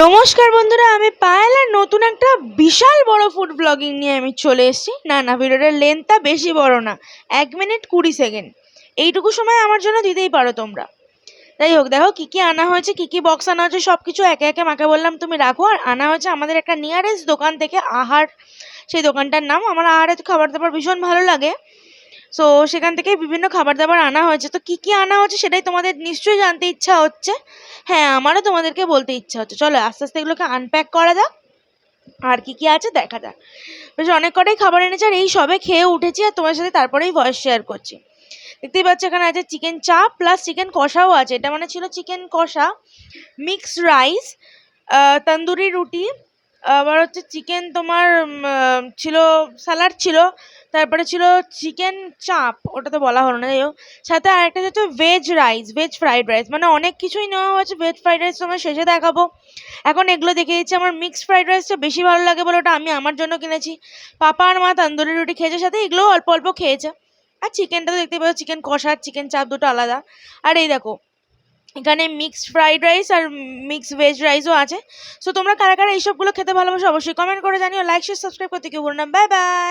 নমস্কার বন্ধুরা, আমি পায়েল আর নতুন একটা বিশাল বড় ফুড ব্লগিং নিয়ে আমি চলে এসেছি। না না ভিডিওটার লেন্থটা বেশি বড় না, এক মিনিট কুড়ি সেকেন্ড এইটুকু সময় আমার জন্য দিতেই পারো তোমরা। যাই হোক, দেখো কী কী আনা হয়েছে, কী কী বক্স আনা হয়েছে সব কিছু একে একে মাকে বললাম, তুমি রাখো। আর আনা হয়েছে আমাদের একটা নিয়ারেস্ট দোকান থেকে আহার। সেই দোকানটার নাম, আমার আহারের খাবার দাবার ভীষণ ভালো লাগে। সো সেখান থেকে বিভিন্ন খাবার দাবার আনা হয়েছে। তো কী কী আনা হয়েছে সেটাই তোমাদের নিশ্চয়ই জানতে ইচ্ছা হচ্ছে। হ্যাঁ আমারও তোমাদেরকে বলতে ইচ্ছা হচ্ছে। চলো, আস্তে আস্তে এগুলোকে আনপ্যাক করা যাক। আর কি কি আছে দেখা যাক। বেশ, অনেক কটাই খাবার এনেছে আর এই সবে খেয়ে উঠেছি আর তোমার সাথে তারপরেই ভয়েস শেয়ার করছি। দেখতেই পাচ্ছ এখানে আছে চিকেন চাপ প্লাস চিকেন কষাও আছে। এটা মানে ছিল চিকেন কষা মিক্সড রাইস তন্দুরি রুটি আবার হচ্ছে চিকেন তোমার ছিল স্যালাড ছিল, তারপরে ছিল চিকেন চাপ ওটা তো বলা হলো না যাই হোক সাথে আরেকটা হচ্ছে veg rice veg fried rice মানে অনেক কিছুই নেওয়া হয়েছে ভেজ ফ্রাইড রাইস তোমার শেষে দেখাবো। এখন এগুলো দেখে দিচ্ছি, আমার মিক্সড ফ্রাইড রাইসটা বেশি ভালো লাগে বলে ওটা আমি আমার জন্য কিনেছি। পাপা আর মা তন্দুরি রুটি খেয়েছে, সাথে এগুলোও অল্প অল্প খেয়েছে। আর চিকেনটা তো দেখতে পাচ্ছ চিকেন কষা চিকেন চাপ দুটো আলাদা। আর এই দেখো এখানে মিক্সড ফ্রাইড রাইস আর মিক্সড ভেজ রাইসও আছে। সো তোমরা কারা কারা এইসবগুলো খেতে ভালোবাসো অবশ্যই কমেন্ট করে জানিও। লাইক শেয়ার সাবস্ক্রাইব করতে কেউ বলো না। Bye bye